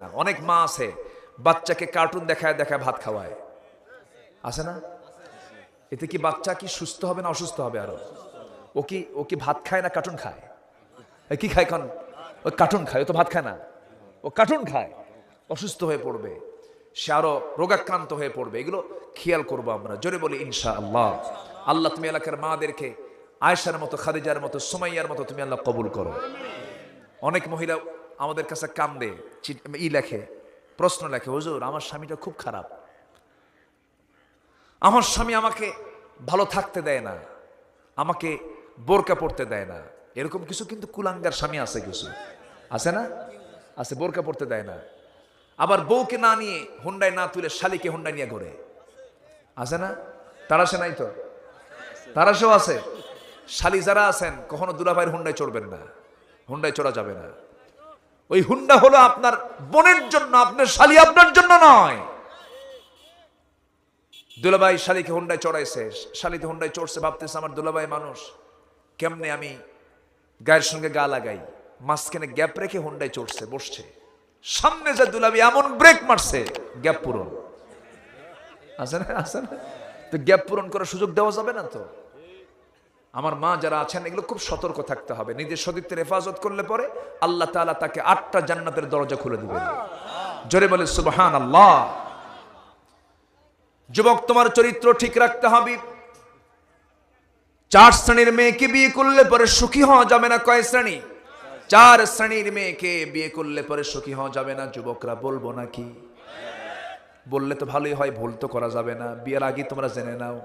না, অনেক মা আছে বাচ্চাকে কার্টুন দেখায় দেখায় ভাত খাওয়ায়। আছে না? এতে কি বাচ্চা কি সুস্থ হবে না অসুস্থ হবে আরও? ও কি ও কি ভাত খায় না কার্টুন খায়? কি খায় এখন? ও কার্টুন খায় ও তো ভাত খায় না। ও কার্টুন খায় অসুস্থ হয়ে পড়বে। সে আরও রোগাক্রান্ত হয়ে পড়বে। এগুলো খেয়াল করব আমরা। জোরে বলি ইনশা আল্লাহ আল্লাহ তুমি এলাকার মাদেরকে আয়েশার মতো খাদিজার মতো সুমাইয়ার মতো তুমি আল্লাহ কবুল করো। অনেক মহিলা আমাদের কাছে কান্দে ই লেখে, প্রশ্ন লেখে, হুজুর, আমার স্বামীটা খুব খারাপ। আমার স্বামী আমাকে ভালো থাকতে দেয় না, আমাকে বোরকা পড়তে দেয় না। এরকম কিছু কিন্তু কুলাঙ্গার স্বামী আছে কিছু। আছে না? আছে, বোরকা পড়তে দেয় না। আবার বউকে না নিয়ে হুন্ডায় না তুলে শালিকে হুন্ডায় নিয়ে ঘোরে। আছে না? তারা সে নাই তো? তারা সেও আছে। শালি যারা আছেন, কখনো দুলাভাইয়ের হুন্ডায় চড়বেন না। হুন্ডায় চড়া যাবে না। ওই হুন্ডা হলো আপনার বোনের জন্য, আপনার শালি আপনার জন্য নয়। দুলাভাই শালিকে হুন্ডায় চড়াইছে, শালিতে হুন্ডায় চড়ছে, ভাবতেছে আমার দুলাভাই মানুষ, কেমনে আমি গায়ের সঙ্গে গা লাগাই? মাঝখানে গ্যাপ রেখে হুন্ডায় চড়ছে, বসছে। সামনে যে দুলাবি এমন ব্রেক মারছে, গ্যাপ পূরণ। আছে না আছে না? তো গ্যাপ পূরণ করার সুযোগ দেওয়া যাবে না তো? আমার মা যারা আছেন, এগুলো খুব সতর্ক থাকতে হবে। নিজের সতীত্বের হেফাজত করলে পরে আল্লাহ তাআলা তাকে আটটা জান্নাতের দরজা খুলে দিবেন। জোরে বলে সুবহান আল্লাহ যুবক, তোমার চরিত্র ঠিক রাখতে হবে। চার শ্রেণির মেয়েকে বিয়ে করলে পরে সুখী হওয়া যাবে না, কয় শ্রেণি? চার শ্রেণির মেয়েকে বিয়ে করলে পরে সুখী হওয়া যাবে না, যুবকরা বলব নাকি? বললে তো ভালোই হয়, ভুল তো করা যাবে না। বিয়ের আগে তোমরা জেনে নাও।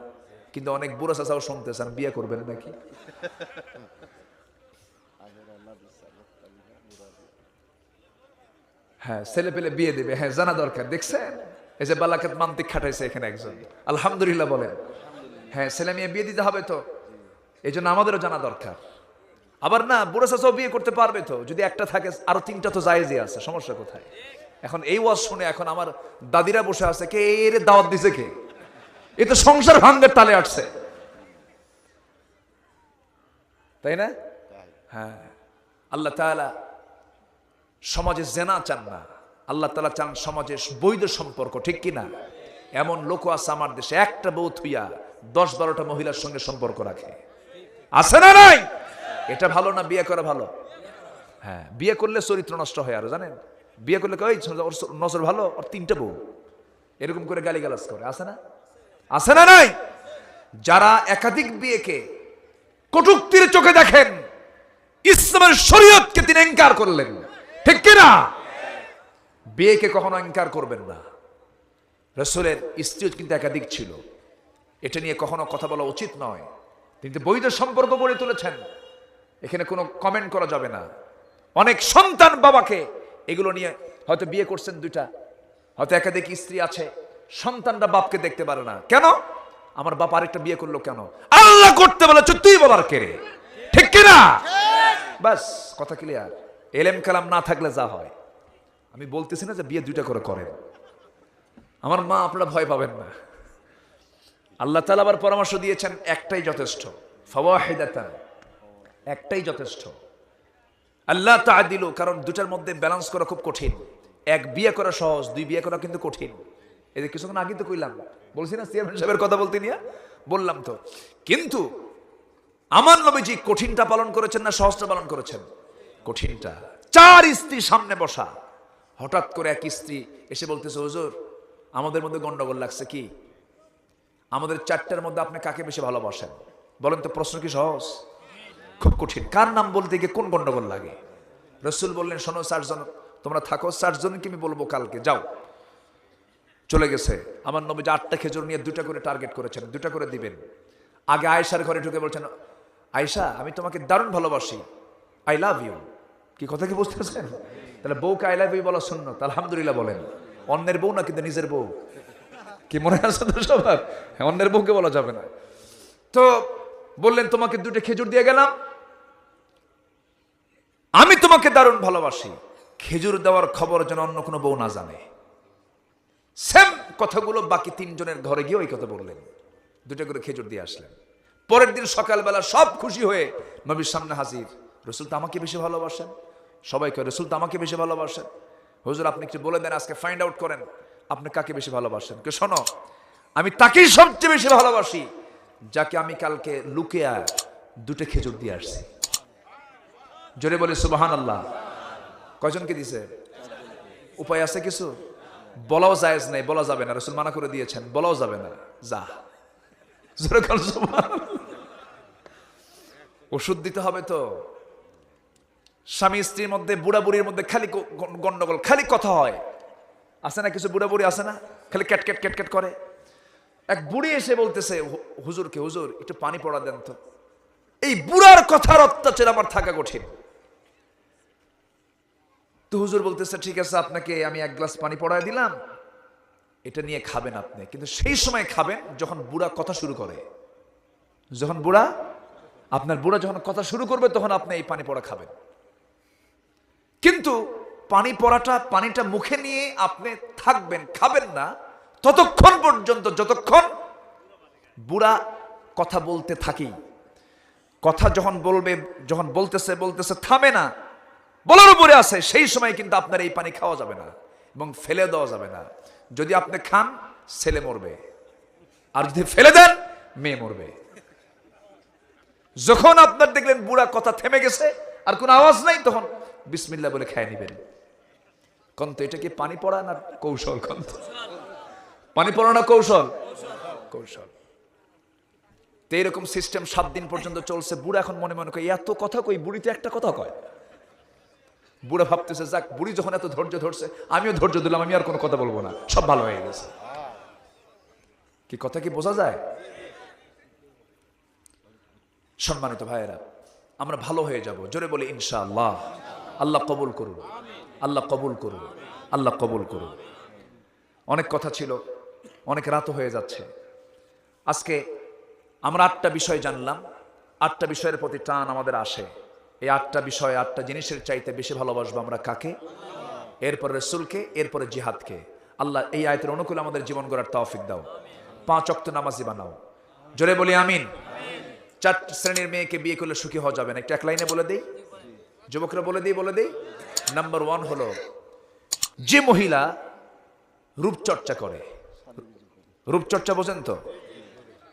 কিন্তু অনেক বুড়ো চাচাও শুনতে চান বিয়ে করবেন নাকি? হ্যাঁ ছেলে পেলে বিয়ে দেবে হ্যাঁ জানা দরকার, দেখছেন? এই যে বালাকাত মান্তিক খাটাইছে এখানে একজন। আলহামদুলিল্লাহ বলেন। হ্যাঁ ছেলে মেয়ে বিয়ে দিতে হবে তো। এই জন্য আমাদেরও জানা দরকার। আবার না, বুড়ো চাচাও বিয়ে করতে পারবে তো। যদি একটা থাকে, আরও তিনটা তো জায়েজই আছে, সমস্যা কোথায়? এখন এই ওয়াজ শুনে এখন আমার দাদিরা বসে আছে, কে এর দাওয়াত দিছে কে? এ তো সংসার ভাঙ্গের তালে আসছে। তাই না? হ্যাঁ। আল্লাহ তাআলা সমাজে জেনা চান না। আল্লাহ তালা চান সমাজে বৈধ সম্পর্ক, ঠিক কি না এমন লোক আছে আমার দেশে, একটা বউ থুইয়া দশ বারোটা মহিলার সঙ্গে সম্পর্ক রাখে। আছে না নাই? এটা ভালো না বিয়ে করা ভালো? হ্যাঁ বিয়ে করলে চরিত্র নষ্ট হয় আরও, জানেন? বিয়ে করলে কই নজর ভালো, আর তিনটা বউ। এরকম করে গালিগালাজ করে, আছে না? আছে না নাই? যারা একাধিক বিয়েকে কটুক্তির চোখে দেখেন, ইসলামের শরীয়তকে তিনি এনকার করলেন। ঠিক কিনা বিয়েকে কখনো এনকার করবেন না। রসুলের স্ত্রী কিন্তু একাধিক ছিল। এটা নিয়ে কখনো কথা বলা উচিত নয়। তিনি বৈধ সম্পর্ক গড়ে তুলেছেন। এখানে কোনো কমেন্ট করা যাবে না। অনেক সন্তান বাবাকে এগুলো নিয়ে হয়তো বিয়ে করছেন দুইটা। হয়তো একাধিক স্ত্রী আছে। সন্তানরা বাপকে দেখতে পারে না। কেন? আমার বাপ আরেকটা বিয়ে করল কেন? আল্লাহ করতে বলেছ, তুই বলার কেড়ে ঠিক কিনা? বাস, কথা ক্লিয়ার এলেম কালাম না থাকলে যা হয়। আমি বলতেছি না যে বিয়ে দুইটা করে করেন। আমার মা আপনারা ভয় পাবেন না। আল্লাহ তালা আবার পরামর্শ দিয়েছেন, একটাই যথেষ্ট। ফওয়াহিদাতান, একটাই যথেষ্ট। আল্লাহ তাআদিল, কারণ দুটার মধ্যে ব্যালেন্স করা খুব কঠিন। এক বিয়ে করা সহজ, দুই বিয়ে করা কিন্তু কঠিন। এদের কিছুক্ষণ আগে তো কইলাম, বলছি না চেয়ারম্যান সাহেবের কথা বলতে নিয়ে? বললাম তো। কিন্তু আমার নবীজি কঠিনটা পালন করেছেন না সহজটা পালন করেছেন? কঠিনটা। চার স্ত্রী সামনে বসা। হঠাৎ করে এক স্ত্রী এসে বলতেছে, হুজুর, আমাদের মধ্যে গন্ডগোল লাগছে কি? আমাদের চারটার মধ্যে আপনি কাকে বেশি ভালোবাসেন? বলেন তো, প্রশ্ন কি সহজ? খুব কঠিন। কার নাম বলতে গিয়ে কোন গন্ডগোল লাগে? রসুল বললেন, শোনো, চারজন, তোমরা থাকো, চারজনকে আমি বলব কালকে, যাও। চলে গেছে। আমার নবী যে আটটা খেজুর নিয়ে দুটা করে টার্গেট করেছেন দুটা করে দিবেন। আগে আয়েশার ঘরে ঢুকে বলছেন, আয়েশা, আমি তোমাকে দারুণ ভালোবাসি। আই লাভ ইউ কি কথা কি বুঝতেছেন? তাহলে বউকে আই লাভ ইউ বলা শূন্য আলহামদুলিল্লাহ বলেন। অন্যের বউ না কিন্তু নিজের বউ? কি মনে আছে তো সবার? হ্যাঁ অন্যের বউকে বলা যাবে না। তো বললেন, তোমাকে দুটো খেজুর দিয়ে গেলাম। আমি তোমাকে দারুণ ভালোবাসি। খেজুর দেওয়ার খবর যেন অন্য কোনো বউ না জানে। সেম কথাগুলো বাকি তিনজনের ঘরে গিয়ে ওই কথা বললেন। দুটো করে খেজুর দিয়ে আসলেন। পরের দিন সকালবেলা সব খুশি হয়ে নবীর সামনে হাজির। রসুল তো আমাকে বেশি ভালোবাসেন। সবাই কয়, রসুল তো আমাকে বেশি ভালোবাসেন। হুজুর, আপনি একটু বলে দেন, আজকে ফাইন্ড আউট করেন, আপনি কাকে বেশি ভালোবাসেন? কে শোনো, আমি তাকেই সবচেয়ে বেশি ভালোবাসি, যাকে আমি কালকে লুকিয়া দুটো খেজুর দিয়ে আসছি। জোরে বলে সুবাহান আল্লাহ কয়জনকে দিছে? উপায় আছে কিছু? বলাও জায়েজ নাই, বলা যাবে না। রসুল মানা করে দিয়েছেন, বলাও যাবে না। যা। ওষুধ দিতে হবে তো। স্বামী স্ত্রীর মধ্যে, বুড়া বুড়ির মধ্যে খালি গন্ডগোল, খালি কথা হয়। আছে না কিছু বুড়া বুড়ি, আছে না? খালি ক্যাট ক্যাট ক্যাট ক্যাট করে। এক বুড়ি এসে বলতেছে হুজুরকে, হুজুর, একটু পানি পড়া দেন তো। এই বুড়ার কথার অত্যাচার আমার থাকা কঠিন। তো হুজুর বলতেছে, ঠিক আছে, আপনাকে আমি এক গ্লাস পানি পড়ায় দিলাম। এটা নিয়ে খাবেন আপনি। কিন্তু সেই সময় খাবেন যখন বুড়া কথা শুরু করে। যখন বুড়া, আপনার বুড়া যখন কথা শুরু করবে, তখন আপনি এই পানি পড়া খাবেন। কিন্তু পানি পড়াটা, পানিটা মুখে নিয়ে আপনি থাকবেন, খাবেন না, ততক্ষণ পর্যন্ত, যতক্ষণ বুড়া কথা বলতে থাকি। কথা যখন বলবে, যখন বলতেছে বলতেছে, থামে না। বলার উপরে আছে, সেই সময় কিন্তু আপনার এই পানি খাওয়া যাবে না এবং ফেলে দেওয়া যাবে না। যদি আপনি খান, ছেলে মরবে। আর যদি ফেলে দেন, মেয়ে মরবে। যখন আপনার দেখলেন বুড়া কথা থেমে গেছে, আর কোনো আওয়াজ নাই, তখন বিসমিল্লা বলে খেয়ে নিবেন। কন্ত, এটা কি পানি পড়া না কৌশল, কন্ত? পানি পড়া না কৌশল? কৌশল। তো এরকম সিস্টেম সাত দিন পর্যন্ত চলছে। বুড়া এখন মনে মনে করে, এত কথা কই? বুড়ি তো একটা কথা কয়। বুড়া ভাবতেছে, যাক, বুড়ি যখন এত ধৈর্য ধরছে, আমিও ধৈর্য দিলাম আমি আর কোনো কথা বলব না। সব ভালো হয়ে গেছে। কি কথা কি বোঝা যায়? সম্মানিত ভাইয়েরা, আমরা ভালো হয়ে যাব। জোরে বলি, ইনশাআল্লাহ। আল্লাহ কবুল করুন। আল্লাহ কবুল করুন। আল্লাহ কবুল করুন। অনেক কথা ছিল, অনেক রাতও হয়ে যাচ্ছে। আজকে আমরা আটটা বিষয় জানলাম। আটটা বিষয়ের প্রতি টান আমাদের আসে। এই আটটা বিষয়, আটটা জিনিসের চাইতে বেশি ভালোবাসবো আমরা কাকে? এরপরে রসুলকে, এরপরে জিহাদকে। আল্লাহ এই আয়তের অনুকূলে আমাদের জীবন গড়ার তৌফিক দাও। পাঁচ অক্ত নামাজি বানাও। জোরে বলি আমিন। চার শ্রেণির মেয়েকে বিয়ে করলে সুখী হওয়া যাবে না। একটা এক লাইনে বলে দিই। যুবকরা বলে দিই বলে দিই। নাম্বার ওয়ান হলো, যে মহিলা রূপচর্চা করে, রূপচর্চা বোঝেন তো?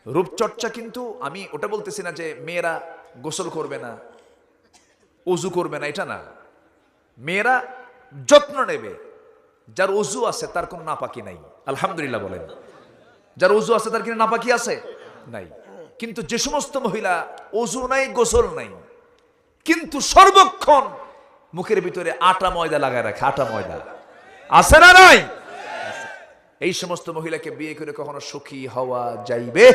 রূপচর্চা কিন্তু আমি ওটা বলতেছি না যে মেয়েরা গোসল করবে না অজু করবে না, এটা না। মেয়েরা যত্ন নেবে। যার অজু আছে, তার কোনো নাপাকি নাই। আলহামদুলিল্লাহ বলেন। যার অজু আছে, তার কিনা নাপাকি আছে? নাই। কিন্তু যে সমস্ত মহিলা অজু নাই, গোসল নাই, কিন্তু সর্বক্ষণ মুখের ভিতরে আটা ময়দা লাগায় রাখে, আটা ময়দা। আছে না নাই? এই সমস্ত মহিলাকে বিয়ে করে কখনো সুখী হওয়া যাইবে।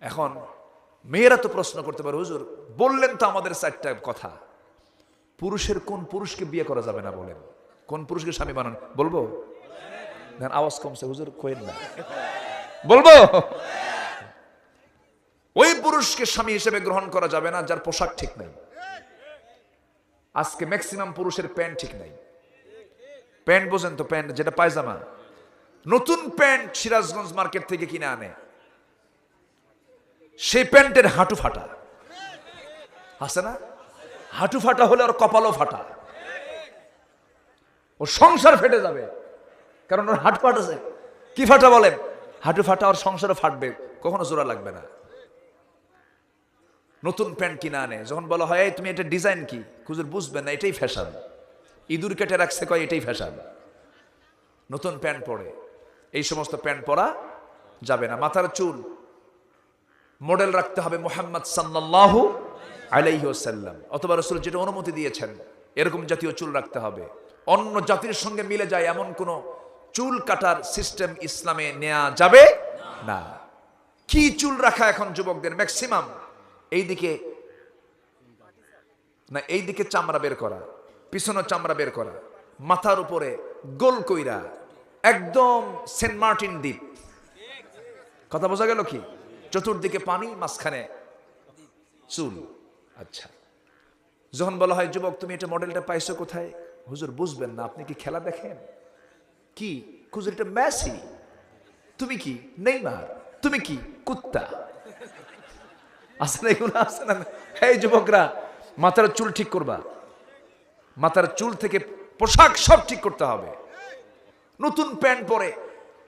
এখন মেয়েরা তো প্রশ্ন করতে পারে, হুজুর, বললেন তো আমাদের চারটা কথা। পুরুষের কোন পুরুষকে বিয়ে করা যাবে না বলেন? কোন পুরুষকে স্বামী বানান? বলব? আওয়াজ কমছে, হুজুর কোয়েন না। বলব? ওই পুরুষকে স্বামী হিসেবে গ্রহণ করা যাবে না, যার পোশাক ঠিক নাই। আজকে ম্যাক্সিমাম পুরুষের প্যান্ট ঠিক নাই। প্যান্ট বোঝেন তো, প্যান্ট, যেটা পায়জামা। নতুন প্যান্ট সিরাজগঞ্জ মার্কেট থেকে কিনে আনে। সেই প্যান্টের হাঁটু ফাটা। আছে না? হাঁটু ফাটা হলে ওর কপালও ফাটা। ও সংসার ফেটে যাবে। কারণ ওর হাঁটু ফাটাছে। কি ফাটা বলেন? হাঁটু ফাটা ওর সংসারও ফাটবে। কখনো জোড়া লাগবে না। নতুন প্যান্ট কিনে আনে। যখন বলা হয় তুমি এটা ডিজাইন কি? খুঁজুর বুঝবেন না, এটাই ফ্যাশন। ইঁদুর কেটে রাখছে কয়, এটাই ফ্যাশন। নতুন প্যান্ট পরে। এই সমস্ত প্যান্ট পরা যাবে না। মাথার চুল মডেল রাখতে হবে মোহাম্মদ সাল্লাল্লাহু আলাইহি ওয়াসাল্লাম। অথবা রসুল যেটা অনুমতি দিয়েছেন, এরকম জাতীয় চুল রাখতে হবে। অন্য জাতির সঙ্গে মিলে যায় এমন কোন চুল কাটার সিস্টেম ইসলামে নেওয়া যাবে না। কি চুল রাখা এখন যুবকদের? ম্যাক্সিমাম এইদিকে, না, এইদিকে চামড়া বের করা, পিছনে চামড়া বের করা, মাথার উপরে গোল কইরা, একদম সেন্ট মার্টিন দ্বীপ। কথা বোঝা গেল কি? চতুর্দিকে পানি, মাঝখানে চুল। আচ্ছা। যখন বলা হয়, যুবক, তুমি এটা মডেলটা পাইছো কোথায়? হুজুর, বুঝবেন না, আপনি কি খেলা দেখেন? কি? হুজুর এটা মেসি? তুমি কি? নেইমার। তুমি কি? কুত্তা। আছে না এগুলো? আছে না। এই যুবকরা, মাথার চুল ঠিক করবা। মাথার চুল থেকে পোশাক সব ঠিক করতে হবে। নতুন প্যান্ট পরে,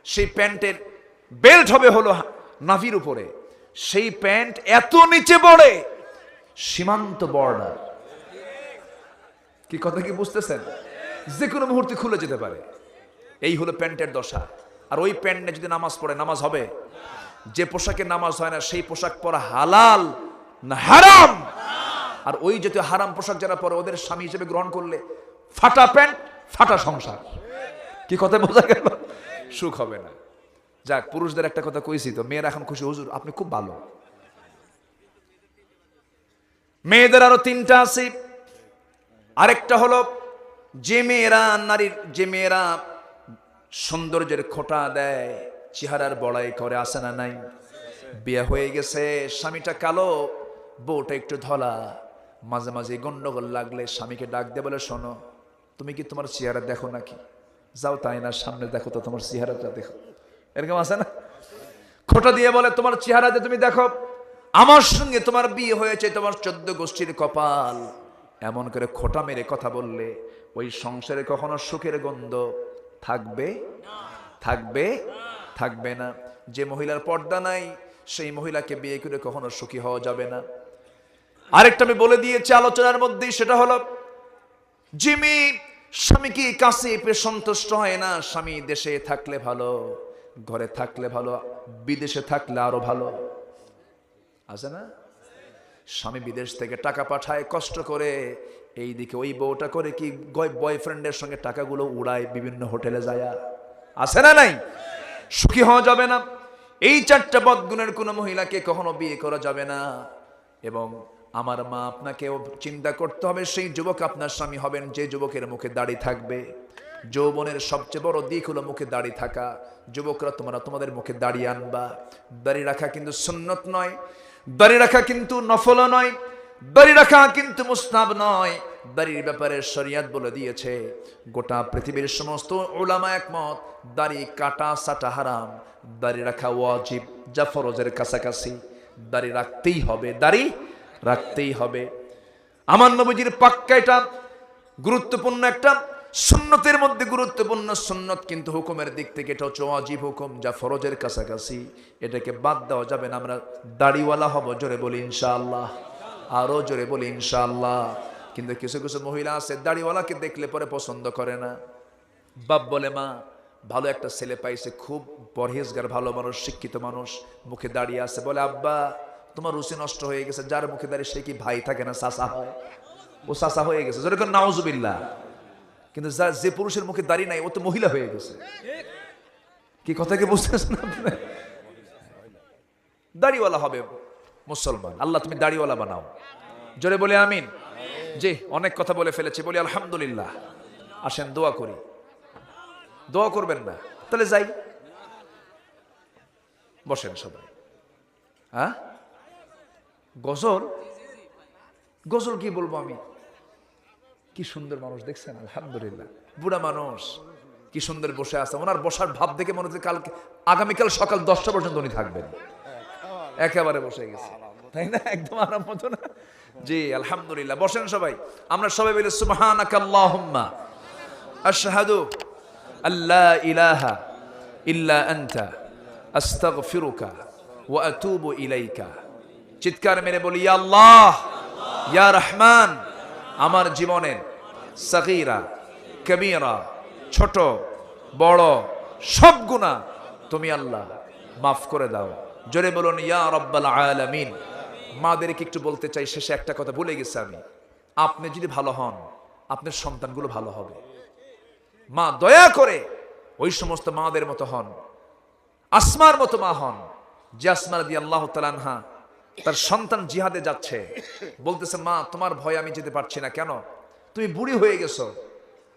সেই প্যান্টের বেল্ট হবে হলো নাভির উপরে। সেই প্যান্ট এত নিচে পড়ে, সীমান্ত বর্ডার। কি কথা কি বুঝতেছেন? যে কোনো মুহূর্তে খুলে যেতে পারে। এই হলো প্যান্টের দশা। আর ওই প্যান্টে যদি নামাজ পড়ে, নামাজ হবে? যে পোশাকে নামাজ হয় না, সেই পোশাক পরা হালাল না হারাম? আর ওই জাতীয় হারাম পোশাক যারা পরে, ওদের স্বামী হিসেবে গ্রহণ করলে ফাটা প্যান্ট, ফাটা সংসার। কি কথা বোঝা গেল? সুখ হবে না। যাক, পুরুষদের একটা কথা কইছি তো, মেয়েরা এখন খুশি, হুজুর, আপনি খুব ভালো। মেয়েদের আরও তিনটা আছে। আরেকটা হলো, যে মেয়েরা নারীর, যে মেয়েরা সৌন্দর্যের খোটা দেয়, চেহারার বড়াই করে আসে না নাই? বিয়ে হয়ে গেছে, স্বামীটা কালো, বউটা একটু ধলা। মাঝে মাঝে গন্ডগোল লাগলে স্বামীকে ডাক দিয়ে বলে, শোনো, তুমি কি তোমার চেহারা দেখো নাকি? যাও তাই না, সামনে দেখো তো তোমার চেহারাটা, দেখো। এরকম আছে না? খোটা দিয়ে বলে, তোমার চেহারা যে তুমি দেখো, আমার সঙ্গে তোমার বিয়ে হয়েছে, তোমার চোদ্দ গোষ্ঠীর কপাল। এমন করে খোটা মেরে কথা বললে, ওই সংসারে কখনো সুখের গন্ধ থাকবে? থাকবে? থাকবে না। যে মহিলার পর্দা নাই, সেই মহিলাকে বিয়ে করে কখনো সুখী হওয়া যাবে না। আরেকটা আমি বলে দিয়েছি আলোচনার মধ্যেই, সেটা হলো, জিমি স্বামীকে কাছে পেয়ে সন্তুষ্ট হয় না? স্বামী দেশে থাকলে ভালো। ঘরে থাকলে ভালো, বিদেশে থাকলে আরও ভালো। আছে না? স্বামী বিদেশ থেকে টাকা পাঠায়, কষ্ট করে, এইদিকে ওই বউটা করে কি বয়ফ্রেন্ডের সঙ্গে টাকাগুলো উড়ায় বিভিন্ন হোটেলে যায়? আছে না নাই? সুখী হওয়া যাবে না। এই চারটা বদগুণের কোনো মহিলাকে কখনো বিয়ে করা যাবে না। এবং আমার মা আপনাকেও চিন্তা করতে হবে, সেই যুবক আপনার স্বামী হবেন, যে যুবকের মুখে দাড়ি থাকবে। যৌবনের সবচেয়ে বড় দিক হলো মুখে দাড়ি থাকা। যুবকরা তোমরা তোমাদের মুখে দাড়ি আনবা। দাড়ি রাখা কিন্তু সুন্নত নয়, দাড়ি রাখা কিন্তু নফল নয়, দাড়ি রাখা কিন্তু মুস্তাব নয়। দাড়ির ব্যাপারে শরিয়াত বলে দিয়েছে, গোটা পৃথিবীর সমস্ত ওলামা একমত, দাড়ি কাটা সাটা হারাম, দাড়ি রাখা ওয়াজিব যা ফরজের কাছাকাছি। দাড়ি রাখতেই হবে, দাড়ি রাখতেই হবে। আমার নবীজির পাক্কা এটা গুরুত্বপূর্ণ একটা সুন্নতের মধ্যে গুরুত্বপূর্ণ সুন্নত কিন্তু হুকুমের দিক থেকে এটা হচ্ছে অজীব হুকুম, যা ফরজের কাছাকাছি। এটাকে বাদ দেওয়া যাবে না, আমরা দাড়িওয়ালা হব, জোরে বলি ইনশাআল্লাহ। আরও জোরে বলি ইনশাআল্লাহ। কিন্তু কিছু কিছু মহিলা আছে, দাড়িওয়ালাকে দেখলে পরে পছন্দ করে না। বাপ বলে, মা, ভালো একটা ছেলে পাইছে, খুব পরহেজগার, ভালো মানুষ, শিক্ষিত মানুষ, মুখে দাঁড়িয়ে আছে। বলে, আব্বা, তোমার রুচি নষ্ট হয়ে গেছে, যার মুখে দাঁড়িয়ে সে কি ভাই থাকে না চাষা হয়? ও চাষা হয়ে গেছে যেরকম নাউজুবিল্লা কিন্তু যার যে পুরুষের মুখে দাড়ি নাই, ও তো মহিলা হয়ে গেছে। কি কথা কি আপনি? দাড়িওয়ালা হবে মুসলমান। আল্লাহ, তুমি দাড়িওয়ালা বানাও। জোরে বলে আমিন। জি, অনেক কথা বলে ফেলেছি। বলি আলহামদুলিল্লাহ। আসেন, দোয়া করি। দোয়া করবেন না। তাহলে যাই। বসেন সবাই। হ্যাঁ? গজল? গজল কি বলব আমি? কি সুন্দর মানুষ, দেখছেন? আলহামদুলিল্লাহ। বুড়া মানুষ, কি সুন্দর বসে আছে। ওনার বসার ভাব দেখে মনে হচ্ছে কালকে, আগামীকাল সকাল দশটা পর্যন্ত উনি থাকবেন। একেবারে বসে গেছে। তাই না? একদম আরাম মতো না? জি, আলহামদুলিল্লাহ। বসেন সবাই। আমরা সবাই বলি, সুবহানাকা আল্লাহুম্মা, আশহাদু আল্লা ইলাহা ইল্লা আনতা, আস্তাগফিরুকা ওয়া আতুবু ইলাইকা। চিৎকার মেরে বলি, ইয়া আল্লাহ, ইয়া রহমান। আমার জীবনের সগীরা, কবিরা, ছোট, বড়, সব গুণা তুমি আল্লাহ মাফ করে দাও। জোরে বলুন, ইয়া রব্বাল আলামিন। মাদেরকে একটু বলতে চাই, শেষে একটা কথা ভুলে গেছি আমি। আপনি যদি ভালো হন, আপনার সন্তানগুলো ভালো হবে। মা, দয়া করে ওই সমস্ত মাদের মতো হন। আসমার মতো মা হন, যে আসমার দিয়ে আল্লাহ তালানহা তার সন্তান জিহাদে যাচ্ছে। বলতেছে, মা, তোমার ভয় আমি যেতে পারছি না। কেন? তুমি বুড়ি হয়ে গেছো।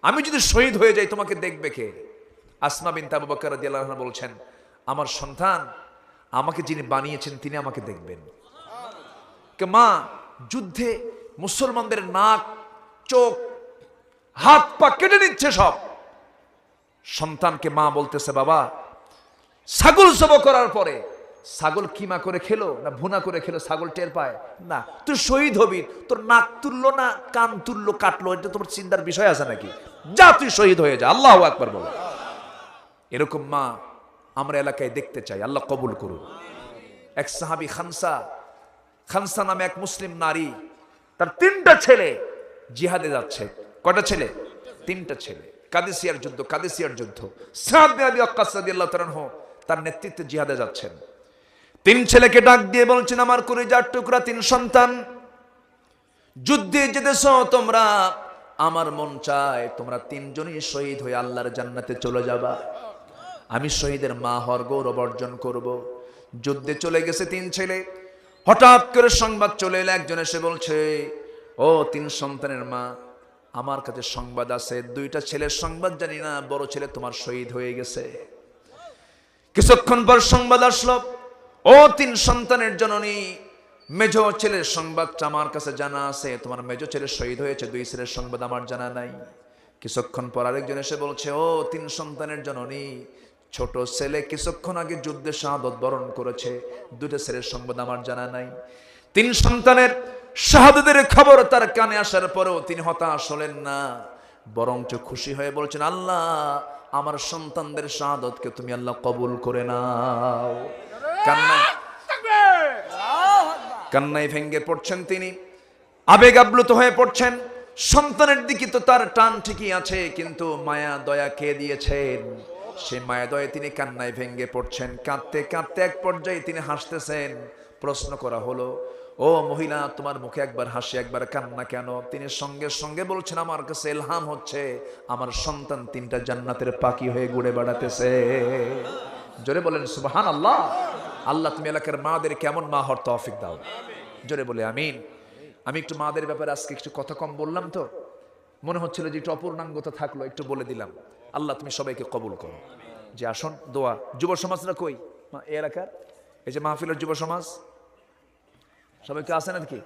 আমি যদি শহীদ হয়ে যাই, তোমাকে দেখবে কে? আসমা বিন তাবু বকর রাদিয়াল্লাহু বলছেন, আমার সন্তান, আমাকে যিনি বানিয়েছেন, তিনি আমাকে দেখবেন। কে, মা, যুদ্ধে মুসলমানদের নাক, চোখ, হাত, পা কেটে নিচ্ছে সব। সন্তানকে মা বলতেছে, বাবা, ছাগল জব করার পরে ছাগল কিমা করে খেলো না ভুনা করে খেলো, ছাগল টের পায়? না। তুই শহীদ হবি, তোর নাক তুললো না, কান তুললো, কাটলো, এটা তোমার চিন্তার বিষয় আছে নাকি? যা তুই শহীদ হয়ে যা, আল্লাহ একবার বলো। এরকম মা আমরা এলাকায় দেখতে চাই, আল্লাহ কবুল করুন। এক সাহাবি খানসা খানসা নামে এক মুসলিম নারী, তার তিনটা ছেলে জিহাদে যাচ্ছে। কটা ছেলে? তিনটা ছেলে। কাদেসিয়ার যুদ্ধ কাদেসিয়ার যুদ্ধ। সাদ রাদিয়াল্লাহু তার নেতৃত্বে জিহাদে যাচ্ছেন। তিন ছেলেকে ডাক দিয়ে বলছেন, আমার করে যার টুকরা তিন সন্তান। যুদ্ধে যেতেছ, তোমরা আমার মন চায় তোমরা তিনজনই শহীদ হয়ে আল্লাহর জান্নাতে চলে যাবা। আমি শহীদের মা হর গৌরব অর্জন করব। যুদ্ধে চলে গেছে তিন ছেলে। হঠাৎ করে সংবাদ চলে এলো, একজন এসে বলছে, ও তিন সন্তানের মা, আমার কাছে সংবাদ আছে, দুইটা ছেলের সংবাদ জানি না, বড় ছেলে তোমার শহীদ হয়ে গেছে। কিছুক্ষণ পর সংবাদ আসলো। ও তিন সন্তানের জননী মেজ ছেলের সংবাদটা আমার কাছে জানা আছে। তোমার মেজ ছেলে শহীদ হয়েছে, দুই ছেলের সংবাদ আমার জানা নাই। কিছুক্ষণ পর আরেকজন এসে বলছে, ও তিন সন্তানের জননী, ছোট ছেলে কিছুক্ষণ আগে যুদ্ধে শাহাদত বরণ করেছে, দুটো ছেলের সংবাদ আমার জানা নাই। তিন সন্তানের শাহাদতের খবর তার কানে আসার পরেও তিনি হতাশ হলেন না, বরঞ্চ খুশি হয়ে বলছেন, আল্লাহ, আমার সন্তানদের শাহাদতকে তুমি আল্লাহ কবুল করে নাও। কান্নায় কান্নায় ভেঙ্গে পড়ছেন তিনি। আবেগ আপ্লুত হয়ে পড়ছেন। সন্তানের দিকে তো তার টান ঠিকই আছে কিন্তু মায়া দয়া কে দিয়েছেন? সে মায়া দয়ে তিনি কান্নায় ভেঙ্গে পড়ছেন। কাঁদতে কাঁদতে এক পর্যায়ে তিনি হাসতেছেন। প্রশ্ন করা হলো ও মহিলা তোমার মুখে একবার হাসি একবার কান্না কেন? তিনি সঙ্গে সঙ্গে বলছেন আমার কাছে এলহাম হচ্ছে আমার সন্তান তিনটা জান্নাতের পাখি হয়ে ঘুরে বেড়াতেছে। জোরে বলেন সুবাহান আল্লাহ আল্লাহ, তুমি এলাকার মাদের কেমন মা হর তৌফিক দাও। জোরে বলে আমিন। আমি একটু মাদের ব্যাপারে আজকে একটু কথা কম বললাম তো। মনে হচ্ছিল যে একটু অপূর্ণাঙ্গতা থাকল, একটু বলে দিলাম। আল্লাহ, তুমি সবাইকে কবুল করো। যে আসন, দোয়া। যুব সমাজরা কই? এই এলাকার? এই যে মাহফিলের যুব সমাজ? সবাই কি আছে নাকি?